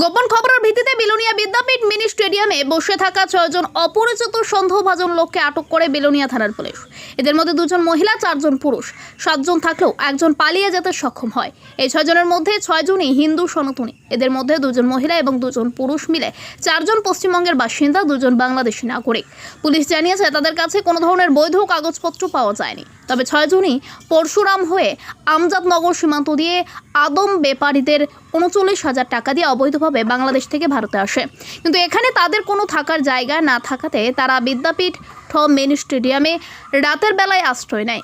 গোপন খবরের ভিত্তিতে বিলোনিয়া বিদ্যাপীঠ মিনি স্টেডিয়ামে বসে থাকা ছয়জন অপরিচিত সন্দেহভাজন লোককে আটক করে বিলোনিয়া থানার পুলিশ। এদের মধ্যে দুজন মহিলা, চারজন পুরুষ। সাতজন থাকলেও একজন পালিয়ে যেতে সক্ষম হয়। এই ছয়জনের মধ্যে ছয়জনই হিন্দু সনাতনী। এদের মধ্যে দুজন মহিলা এবং দুজন পুরুষ মিলে চারজন পশ্চিমবঙ্গের বাসিন্দা, দুজন বাংলাদেশি নাগরিক। পুলিশ জানিয়েছে, তাদের কাছে কোনো ধরনের বৈধ কাগজপত্র পাওয়া যায়নি। তবে ছয়জনই পরশুরাম হয়ে আমজাদনগর সীমান্ত দিয়ে আদম বেপারীদের উনচল্লিশ হাজার টাকা দিয়ে অবৈধভাবে বাংলাদেশ থেকে ভারতে আসে। কিন্তু এখানে তাদের কোনো থাকার জায়গা না থাকাতে তারা বিদ্যাপীঠ ঠ মেন স্টেডিয়ামে রাতের বেলায় আশ্রয় নেয়।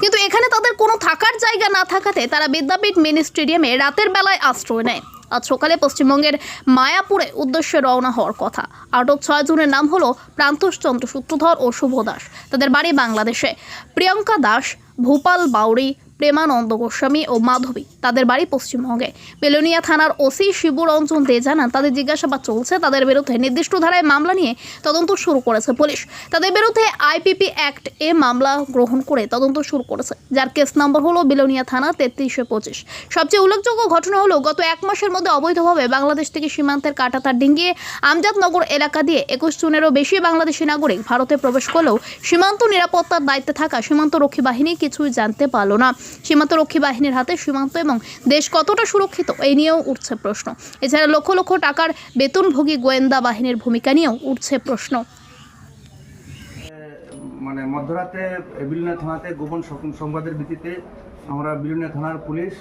কিন্তু এখানে তাদের কোনো থাকার জায়গা না থাকাতে তারা বিদ্যাপীঠ মেন স্টেডিয়ামে রাতের বেলায় আশ্রয় নেয়। আজ সকালে পশ্চিমবঙ্গের মায়াপুরে উদ্দেশ্যে রওনা হওয়ার কথা। আটক ছয় জনের নাম হলো প্রান্তোষ চন্দ্র সূত্রধর ও শুভ দাস। তাদের বাড়ি বাংলাদেশে। প্রিয়ঙ্কা দাস, ভূপাল বাউরি প্রেমানন্দ গোস্বামী ও মাধবী তাদের বাড়ি পশ্চিমবঙ্গে। বেলোনিয়া থানার ওসি শিবরঞ্জন দে জানান, তাদের জিজ্ঞাসাবাদ চলছে, তাদের বিরুদ্ধে নির্দিষ্ট ধারায় মামলা নিয়ে তদন্ত শুরু করেছে পুলিশ। তাদের বিরুদ্ধে আইপিপি অ্যাক্ট এ মামলা গ্রহণ করে তদন্ত শুরু করেছে, যার কেস নম্বর হলো বিলোনিয়া থানা তেত্রিশে পঁচিশ। সবচেয়ে উল্লেখযোগ্য ঘটনা হলো, গত এক মাসের মধ্যে অবৈধভাবে বাংলাদেশ থেকে সীমান্তের কাটাতার ডিঙ্গিয়ে আমজাদনগর এলাকা দিয়ে একুশ জনেরও বেশি বাংলাদেশি নাগরিক ভারতে প্রবেশ করলেও সীমান্ত নিরাপত্তার দায়িত্বে থাকা সীমান্ত রক্ষী বাহিনী কিছুই জানতে পারল না। সীমান্ত রক্ষী বাহিনীর হাতে সীমান্ত এবং দেশ কতটা সুরক্ষিত এই নিয়েও উঠছে প্রশ্ন। এছাড়া লক্ষ লক্ষ টাকার বেতনভোগী গোয়েন্দা বাহিনীর ভূমিকা নিয়েও উঠছে প্রশ্ন। মানে মধ্যরাতে বিলুনিয়া থানাতে গোপন সংবাদের ভিত্তিতে আমরা বিলুনিয়া থানার পুলিশ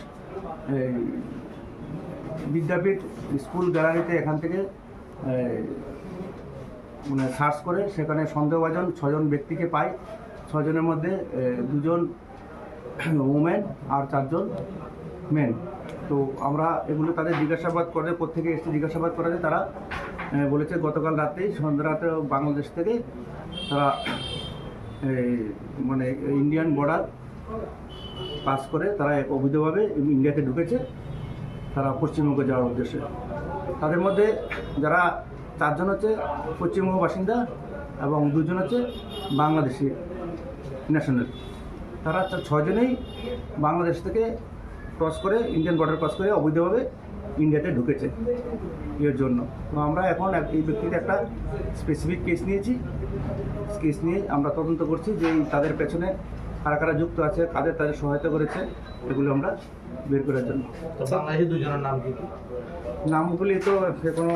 বিদ্যাপীঠ স্কুল গ্যালারিতে এখান থেকে মানে সার্চ করে সেখানে সন্দেহভাজন ছজন ব্যক্তিকে পাই ছজনের মধ্যে দুজন ওমেন আর চারজন মেন তো আমরা এগুলো তাদের জিজ্ঞাসাবাদ করে, প্রত্যেকে এসে জিজ্ঞাসাবাদ করাতে তারা বলেছে গতকাল রাতেই, সন্ধ্যা রাতে বাংলাদেশ থেকে তারা মানে ইন্ডিয়ান বর্ডার পাস করে তারা এক অবৈধভাবে ইন্ডিয়াতে ঢুকেছে, তারা পশ্চিমবঙ্গে যাওয়ার উদ্দেশ্যে। তাদের মধ্যে যারা চারজন হচ্ছে পশ্চিমবঙ্গ বাসিন্দা এবং দুজন হচ্ছে বাংলাদেশি ন্যাশনাল তারা ছজনেই বাংলাদেশ থেকে ক্রস করে ইন্ডিয়ান বর্ডার ক্রস করে অবৈধভাবে ইন্ডিয়াতে ঢুকেছে এর জন্য। তো আমরা এখন এই ব্যক্তির একটা স্পেসিফিক কেস নিয়েছি। কেস নিয়ে আমরা তদন্ত করছি যে তাদের পেছনে কারা কারা যুক্ত আছে কাদের তাদের সহায়তা করেছে এগুলো আমরা বের করার জন্য। দুজনের নাম কি? কি নামগুলি তো সে কোনো